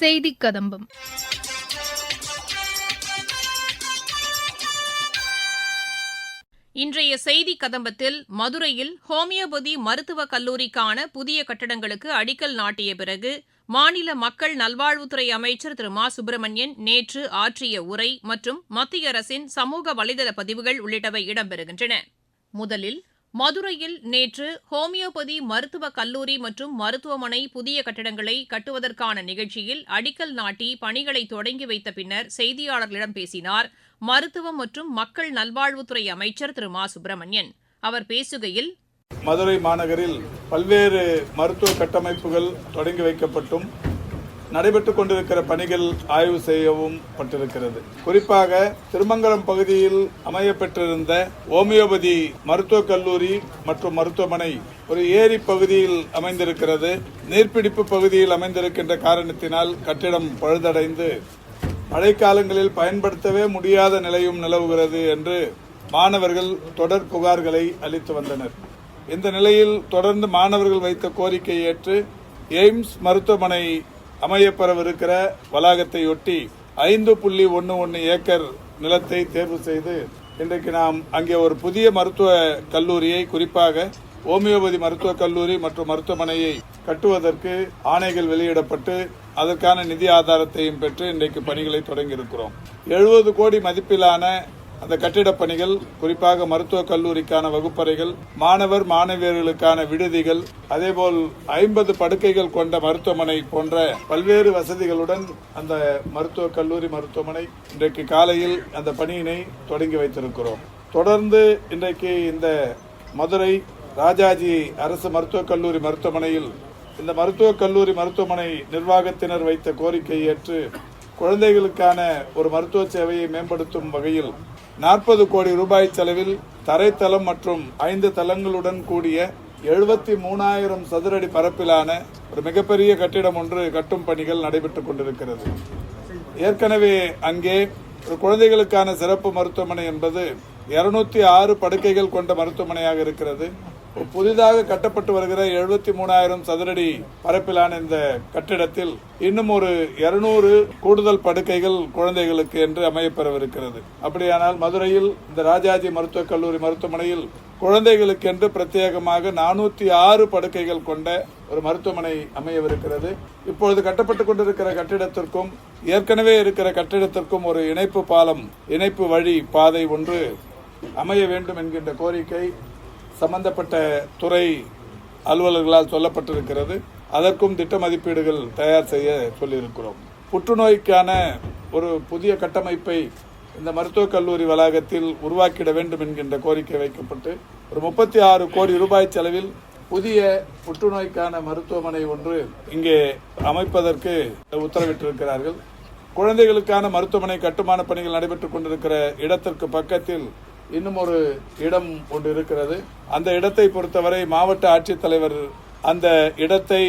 செய்தி கதம்பம். இன்றைய செய்தி கதம்பத்தில் மதுரையில் ஹோமியோபதி மருத்துவக் கல்லூரிக்கான புதிய கட்டடங்களுக்கு அடிக்கல் நாட்டிய பிறகு மாநில மக்கள் நல்வாழ்வுத்துறை அமைச்சர் திரு மா. சுப்பிரமணியன் நேற்று ஆற்றிய உரை மற்றும் மத்திய அரசின் சமூக வலைதள பதிவுகள் உள்ளிட்டவை இடம்பெறுகின்றன. முதலில் மதுரையில் நேற்று ஹோமியோபதி மருத்துவக் கல்லூரி மற்றும் மருத்துவமனை புதிய கட்டிடங்களை கட்டுவதற்கான நிகழ்ச்சியில் அடிக்கல் நாட்டி பணிகளை தொடங்கி வைத்த பின்னர் செய்தியாளர்களிடம் பேசினார் மருத்துவம் மற்றும் மக்கள் நல்வாழ்வுத்துறை அமைச்சர் திரு மா சுப்பிரமணியன். அவர் பேசுகையில் மதுரை மாநகரில் பல்வேறு மருத்துவ கட்டமைப்புகள் தொடங்கி வைக்கப்பட்டும். நடைபெற்றுக் கொண்டிருக்கிற பணிகள் ஆய்வு செய்யவும் பட்டிருக்கிறது. குறிப்பாக திருமங்கலம் பகுதியில் அமையப்பெற்றிருந்த ஹோமியோபதி மருத்துவக் கல்லூரி மற்றும் மருத்துவமனை ஒரு ஏரி பகுதியில் அமைந்திருக்கிறது. நீர்ப்பிடிப்பு பகுதியில் அமைந்திருக்கின்ற காரணத்தினால் கட்டிடம் பழுதடைந்து மழைக்காலங்களில் பயன்படுத்தவே முடியாத நிலையும் நிலவுகிறது என்று மாணவர்கள் தொடர் புகார்களை அளித்து வந்தனர். இந்த நிலையில் தொடர்ந்து மாணவர்கள் வைத்த கோரிக்கையை ஏற்று எய்ம்ஸ் மருத்துவமனை அமையப்பெறவிருக்கிற வளாகத்தையொட்டி ஐந்து புள்ளி ஒன்று ஒன்று ஏக்கர் நிலத்தை தேர்வு செய்து இன்றைக்கு நாம் அங்கே ஒரு புதிய மருத்துவ கல்லூரியை குறிப்பாக ஹோமியோபதி மருத்துவக் கல்லூரி மற்றும் மருத்துவமனையை கட்டுவதற்கு ஆணைகள் வெளியிடப்பட்டு அதற்கான நிதி ஆதாரத்தையும் பெற்று இன்றைக்கு பணிகளை தொடங்கியிருக்கிறோம். எழுபது கோடி மதிப்பிலான அந்த கட்டிடப் பணிகள் குறிப்பாக மருத்துவக் கல்லூரிக்கான வகுப்பறைகள் மாணவர் மாணவியர்களுக்கான விடுதிகள் அதேபோல் ஐம்பது படுக்கைகள் கொண்ட மருத்துவமனை போன்ற பல்வேறு வசதிகளுடன் அந்த மருத்துவக் கல்லூரி மருத்துவமனை இன்றைக்கு காலையில் அந்த பணியினை தொடங்கி வைத்திருக்கிறோம். தொடர்ந்து இன்றைக்கு இந்த மதுரை ராஜாஜி அரசு மருத்துவக் கல்லூரி மருத்துவமனையில் இந்த மருத்துவக் கல்லூரி மருத்துவமனை நிர்வாகத்தினர் வைத்த கோரிக்கையை ஏற்று குழந்தைகளுக்கான ஒரு மருத்துவ சேவையை மேம்படுத்தும் வகையில் நாற்பது கோடி ரூபாய் செலவில் தரைத்தளம் மற்றும் ஐந்து தளங்களுடன் கூடிய எழுபத்தி மூணாயிரம் சதுரடி பரப்பிலான ஒரு மிகப்பெரிய கட்டிடம் ஒன்று கட்டும் பணிகள் நடைபெற்றுக் கொண்டிருக்கிறது. ஏற்கனவே அங்கே ஒரு குழந்தைகளுக்கான சிறப்பு மருத்துவமனை என்பது இருநூத்தி ஆறு படுக்கைகள் கொண்ட மருத்துவமனையாக இருக்கிறது. புதிதாக கட்டப்பட்டு வருகிற எழுபத்தி மூணாயிரம் சதுரடி பரப்பிலான இந்த கட்டிடத்தில் இன்னும் ஒரு இருநூறு கூடுதல் படுக்கைகள் குழந்தைகளுக்கு என்று அமையப்பெறவிருக்கிறது. அப்படியானால் மதுரையில் இந்த ராஜாஜி மருத்துவக் கல்லூரி மருத்துவமனையில் குழந்தைகளுக்கு என்று பிரத்யேகமாக நானூத்தி ஆறு படுக்கைகள் கொண்ட ஒரு மருத்துவமனை அமையவிருக்கிறது. இப்பொழுது கட்டப்பட்டுக் கொண்டிருக்கிற கட்டிடத்திற்கும் ஏற்கனவே இருக்கிற கட்டிடத்திற்கும் ஒரு இணைப்பு பாலம் இணைப்பு வழி பாதை ஒன்று அமைய வேண்டும் என்கின்ற கோரிக்கை சம்பந்தப்பட்ட துறை அலுவலர்களால் சொல்லப்பட்டிருக்கிறது. அதற்கும் திட்ட மதிப்பீடுகள் தயார் செய்ய சொல்லியிருக்கிறோம். புற்றுநோய்க்கான ஒரு புதிய கட்டமைப்பை இந்த மருத்துவக் கல்லூரி வளாகத்தில் உருவாக்கிட வேண்டும் என்கின்ற கோரிக்கை வைக்கப்பட்டு ஒரு முப்பத்தி ஆறு கோடி ரூபாய் செலவில் புதிய புற்றுநோய்க்கான மருத்துவமனை ஒன்று இங்கே அமைப்பதற்கு உத்தரவிட்டிருக்கிறார்கள். குழந்தைகளுக்கான மருத்துவமனை கட்டுமான பணிகள் நடைபெற்றுக் கொண்டிருக்கிற இடத்திற்கு பக்கத்தில் இன்னும் ஒரு இடம் ஒன்று இருக்கிறது. அந்த இடத்தை பொறுத்தவரை மாவட்ட ஆட்சித்தலைவர் அந்த இடத்தை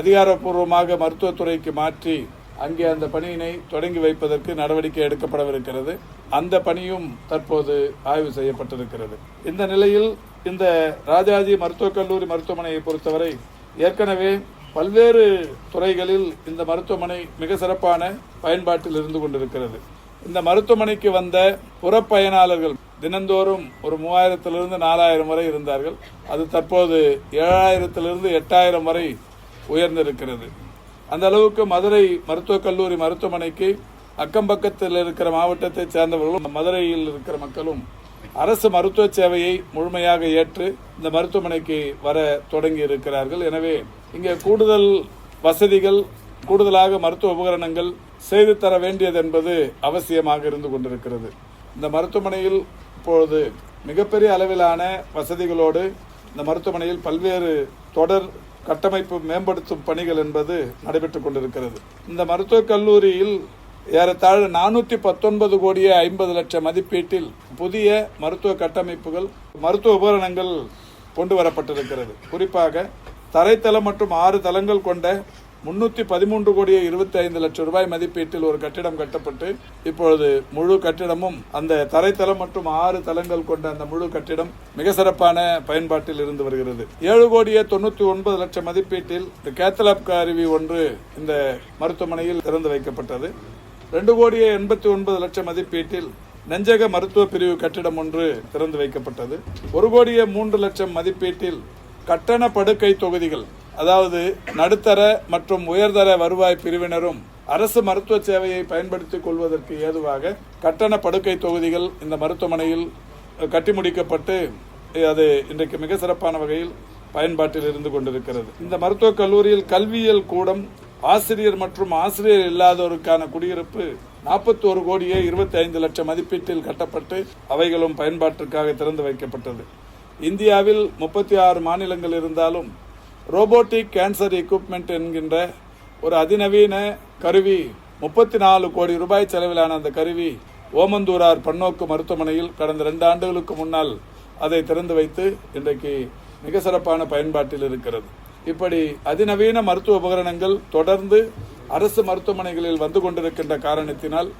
அதிகாரப்பூர்வமாக மருத்துவத்துறைக்கு மாற்றி அங்கே அந்த பணியினை தொடங்கி வைப்பதற்கு நடவடிக்கை எடுக்கப்படவிருக்கிறது. அந்த பணியும் தற்போது ஆய்வு செய்யப்பட்டிருக்கிறது. இந்த நிலையில் இந்த ராஜாஜி மருத்துவக் கல்லூரி மருத்துவமனையை பொறுத்தவரை ஏற்கனவே பல்வேறு துறைகளில் இந்த மருத்துவமனை மிக சிறப்பான பயன்பாட்டில் இருந்து கொண்டிருக்கிறது. இந்த மருத்துவமனைக்கு வந்த புறப்பயனாளர்கள் தினந்தோறும் ஒரு மூவாயிரத்திலிருந்து நாலாயிரம் வரை இருந்தார்கள். அது தற்போது ஏழாயிரத்திலிருந்து எட்டாயிரம் வரை உயர்ந்திருக்கிறது. அந்த அளவுக்கு மதுரை மருத்துவக் கல்லூரி மருத்துவமனைக்கு அக்கம் பக்கத்தில் இருக்கிற மாவட்டத்தைச் சேர்ந்தவர்களும் மதுரையில் இருக்கிற மக்களும் அரசு மருத்துவ சேவையை முழுமையாக ஏற்று இந்த மருத்துவமனைக்கு வர தொடங்கி இருக்கிறார்கள். எனவே இங்கே கூடுதல் வசதிகள் கூடுதலாக மருத்துவ உபகரணங்கள் செய்து தர வேண்டியது என்பது அவசியமாக இருந்து கொண்டிருக்கிறது. இந்த மருத்துவமனையில் இப்பொழுது மிகப்பெரிய அளவிலான வசதிகளோடு இந்த மருத்துவமனையில் பல்வேறு தொடர் கட்டமைப்பு மேம்படுத்தும் பணிகள் என்பது நடைபெற்றுக் கொண்டிருக்கிறது. இந்த மருத்துவக் கல்லூரியில் ஏறத்தாழ நானூற்றி பத்தொன்பது கோடியே ஐம்பது லட்சம் மதிப்பீட்டில் புதிய மருத்துவ கட்டமைப்புகள் மருத்துவ உபகரணங்கள் கொண்டு வரப்பட்டிருக்கிறது. குறிப்பாக தரைத்தளம் மற்றும் ஆறு தளங்கள் கொண்ட முன்னூற்றி பதிமூன்று கோடியே இருபத்தி ஐந்து லட்சம் ரூபாய் மதிப்பீட்டில் ஒரு கட்டிடம் கட்டப்பட்டு இப்பொழுது முழு கட்டிடமும் அந்த தரைத்தளம் மற்றும் ஆறு தளங்கள் கொண்ட அந்த முழு கட்டிடம் மிக சிறப்பான பயன்பாட்டில் இருந்து வருகிறது. ஏழு கோடியே தொண்ணூற்றி ஒன்பது லட்சம் மதிப்பீட்டில் இந்த கேத்தலாப் கருவி ஒன்று இந்த மருத்துவமனையில் திறந்து வைக்கப்பட்டது. ரெண்டு கோடியே எண்பத்தி ஒன்பது லட்சம் மதிப்பீட்டில் நெஞ்சக மருத்துவ பிரிவு கட்டிடம் ஒன்று திறந்து வைக்கப்பட்டது. ஒரு கோடியே மூன்று லட்சம் மதிப்பீட்டில் கட்டண படுக்கை தொகுதிகள் அதாவது நடுத்தர மற்றும் உயர்தர வருவாய் பிரிவினரும் அரசு மருத்துவ சேவையை பயன்படுத்திக் கொள்வதற்கு ஏதுவாக கட்டண படுக்கை தொகுதிகள் இந்த மருத்துவமனையில் கட்டி முடிக்கப்பட்டு அது இன்றைக்கு மிக சிறப்பான வகையில் பயன்பாட்டில் இருந்து கொண்டிருக்கிறது. இந்த மருத்துவக் கல்லூரியில் கல்வியியல் கூடம் ஆசிரியர் மற்றும் ஆசிரியர் இல்லாதோருக்கான குடியிருப்பு நாற்பத்தி ஒரு கோடியே இருபத்தி ஐந்து லட்சம் மதிப்பீட்டில் கட்டப்பட்டு அவைகளும் பயன்பாட்டிற்காக திறந்து வைக்கப்பட்டது. இந்தியாவில் முப்பத்தி ஆறு மாநிலங்கள் இருந்தாலும் ரோபோட்டிக் கேன்சர் எக்யூப்மெண்ட் என்கின்ற ஒரு அதிநவீன கருவி முப்பத்தி நாலு கோடி ரூபாய் செலவிலான அந்த கருவி ஓமந்தூரார் பன்னோக்கு மருத்துவமனையில் கடந்த ரெண்டு ஆண்டுகளுக்கு முன்னால் அதை திறந்து வைத்து இன்றைக்கு மிக சிறப்பான பயன்பாட்டில் இருக்கிறது. இப்படி அதிநவீன மருத்துவ உபகரணங்கள் தொடர்ந்து அரசு மருத்துவமனைகளில் வந்து கொண்டிருக்கின்ற காரணத்தினால்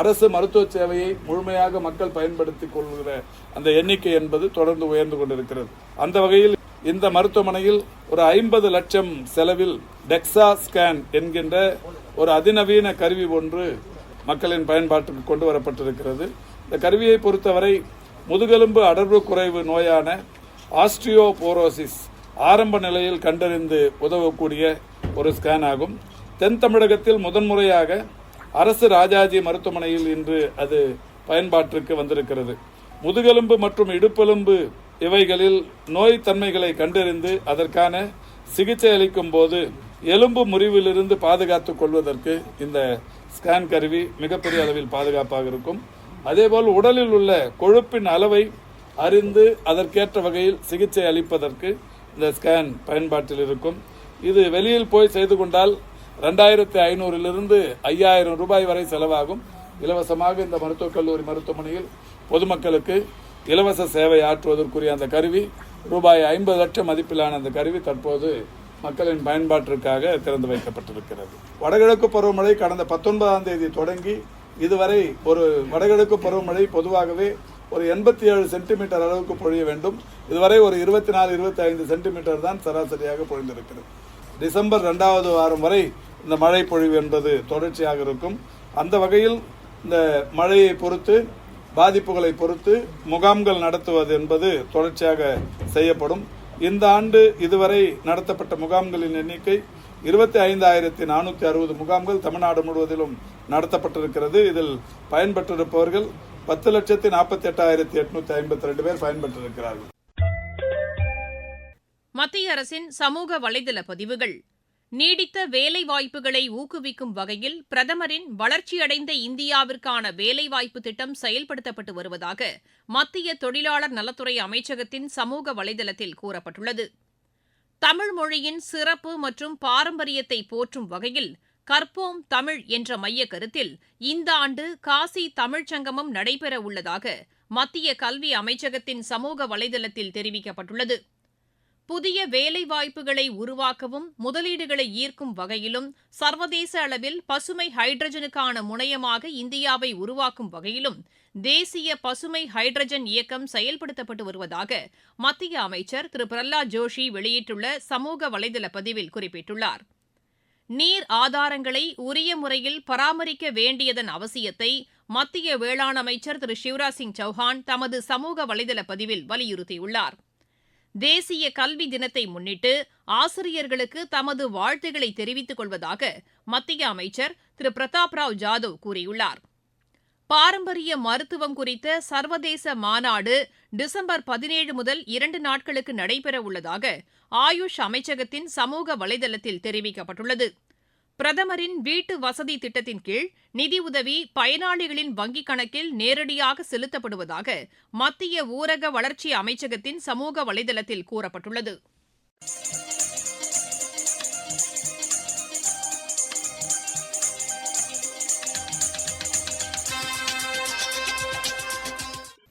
அரசு மருத்துவ சேவையை முழுமையாக மக்கள் பயன்படுத்திக் கொள்கிற அந்த எண்ணிக்கை என்பது தொடர்ந்து உயர்ந்து கொண்டிருக்கிறது. அந்த வகையில் இந்த மருத்துவமனையில் ஒரு ஐம்பது லட்சம் செலவில் டெக்ஸா ஸ்கேன் என்கின்ற ஒரு அதிநவீன கருவி ஒன்று மக்களின் பயன்பாட்டுக்கு கொண்டு வரப்பட்டிருக்கிறது. இந்த கருவியை பொறுத்தவரை முதுகெலும்பு அடர்வு குறைவு நோயான ஆஸ்ட்ரியோபோரோசிஸ் ஆரம்ப நிலையில் கண்டறிந்து உதவக்கூடிய ஒரு ஸ்கேன் ஆகும். தென் தமிழகத்தில் முதன்முறையாக அரசு ராஜாஜி மருத்துவமனையில் இன்று அது பயன்பாட்டிற்கு வந்திருக்கிறது. முதுகெலும்பு மற்றும் இடுப்பெலும்பு இவைகளில் நோய் தன்மைகளை கண்டறிந்து அதற்கான சிகிச்சை அளிக்கும் போது எலும்பு முறிவிலிருந்து பாதுகாத்து கொள்வதற்கு இந்த ஸ்கேன் கருவி மிகப்பெரிய அளவில் பாதுகாப்பாக இருக்கும். அதேபோல் உடலில் உள்ள கொழுப்பின் அளவை அறிந்து அதற்கேற்ற வகையில் சிகிச்சை அளிப்பதற்கு இந்த ஸ்கேன் பயன்பாட்டில் இருக்கும். இது வெளியில் போய் செய்து கொண்டால் ரெண்டாயிரத்தி ஐநூறிலிருந்து ஐயாயிரம் ரூபாய் வரை செலவாகும். இலவசமாக இந்த மருத்துவக் கல்லூரி மருத்துவமனையில் பொதுமக்களுக்கு இலவச சேவை ஆற்றுவதற்குரிய அந்த கருவி ரூபாய் ஐம்பது லட்சம் மதிப்பிலான அந்த கருவி தற்போது மக்களின் பயன்பாட்டிற்காக திறந்து வைக்கப்பட்டிருக்கிறது. வடகிழக்கு பருவமழை கடந்த பத்தொன்பதாம் தேதி தொடங்கி இதுவரை ஒரு வடகிழக்கு பருவமழை பொதுவாகவே ஒரு எண்பத்தி ஏழு சென்டிமீட்டர் அளவுக்கு பொழிய வேண்டும். இதுவரை ஒரு இருபத்தி நாலு இருபத்தி ஐந்து சென்டிமீட்டர் தான் சராசரியாக பொழிந்திருக்கிறது. டிசம்பர் ரெண்டாவது வாரம் வரை இந்த மழை பொழிவு என்பது தொடர்ச்சியாக இருக்கும். அந்த வகையில் இந்த மழையை பொறுத்து பாதிப்புகளை பொறுத்து முகாம்கள் நடத்துவது என்பது தொடர்ச்சியாக செய்யப்படும். இந்த ஆண்டு இதுவரை நடத்தப்பட்ட முகாம்களின் எண்ணிக்கை இருபத்தி ஐந்தாயிரத்தி நானூற்றி அறுபது முகாம்கள் தமிழ்நாடு முழுவதிலும் நடத்தப்பட்டிருக்கிறது. இதில் பயன்பெற்றிருப்பவர்கள் பத்து லட்சத்தி நாற்பத்தி எட்டாயிரத்தி எட்நூத்தி ஐம்பத்தி ரெண்டு பேர் பயன்பெற்றிருக்கிறார்கள். மத்திய அரசின் சமூக வலைதள பதிவுகள். நீடித்த வேலைவாய்ப்புகளை ஊக்குவிக்கும் வகையில் பிரதமரின் வளர்ச்சியடைந்த இந்தியாவிற்கான வேலைவாய்ப்பு திட்டம் செயல்படுத்தப்பட்டு வருவதாக மத்திய தொழிலாளர் நலத்துறை அமைச்சகத்தின் சமூக வலைதளத்தில் கூறப்பட்டுள்ளது. தமிழ் மொழியின் சிறப்பு மற்றும் பாரம்பரியத்தை போற்றும் வகையில் கற்போம் தமிழ் என்ற மைய கருத்தில் இந்த ஆண்டு காசி தமிழ்ச் சங்கமம் நடைபெற உள்ளதாக மத்திய கல்வி அமைச்சகத்தின் சமூக வலைதளத்தில் தெரிவிக்கப்பட்டுள்ளது. புதிய வேலைவாய்ப்புகளை உருவாக்கவும் முதலீடுகளை ஈர்க்கும் வகையிலும் சர்வதேச அளவில் பசுமை ஹைட்ரஜனுக்கான முனையமாக இந்தியாவை உருவாக்கும் வகையிலும் தேசிய பசுமை ஹைட்ரஜன் இயக்கம் செயல்படுத்தப்பட்டு வருவதாக மத்திய அமைச்சர் திரு. பிரல்லாத் ஜோஷி வெளியிட்டுள்ள சமூக வலைதள பதிவில் குறிப்பிட்டுள்ளார். நீர் ஆதாரங்களை உரிய முறையில் பராமரிக்க வேண்டியதன் அவசியத்தை மத்திய வேளாண் அமைச்சர் திரு. சிவராஜ் சிங் சௌஹான் தமது சமூக வலைதள பதிவில் வலியுறுத்தியுள்ளார். தேசிய கல்வி தினத்தை முன்னிட்டு ஆசிரியர்களுக்கு தமது வாழ்த்துக்களை தெரிவித்துக் கொள்வதாக மத்திய அமைச்சர் திரு. பிரதாப் ராவ் ஜாதவ் கூறியுள்ளார். பாரம்பரிய மருத்துவம் குறித்த சர்வதேச மாநாடு டிசம்பர் பதினேழு முதல் இரண்டு நாட்களுக்கு நடைபெற உள்ளதாக ஆயுஷ் அமைச்சகத்தின் சமூக வலைதளத்தில் தெரிவிக்கப்பட்டுள்ளது. பிரதமரின் வீட்டு வசதி திட்டத்தின் கீழ் நிதியுதவி பயனாளிகளின் வங்கிக் கணக்கில் நேரடியாக செலுத்தப்படுவதாக மத்திய ஊரக வளர்ச்சி அமைச்சகத்தின் சமூக வலைதளத்தில் கூறப்பட்டுள்ளது.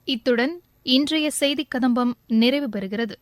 இத்துடன் இன்றைய செய்திக் கதம்பம் நிறைவு பெறுகிறது.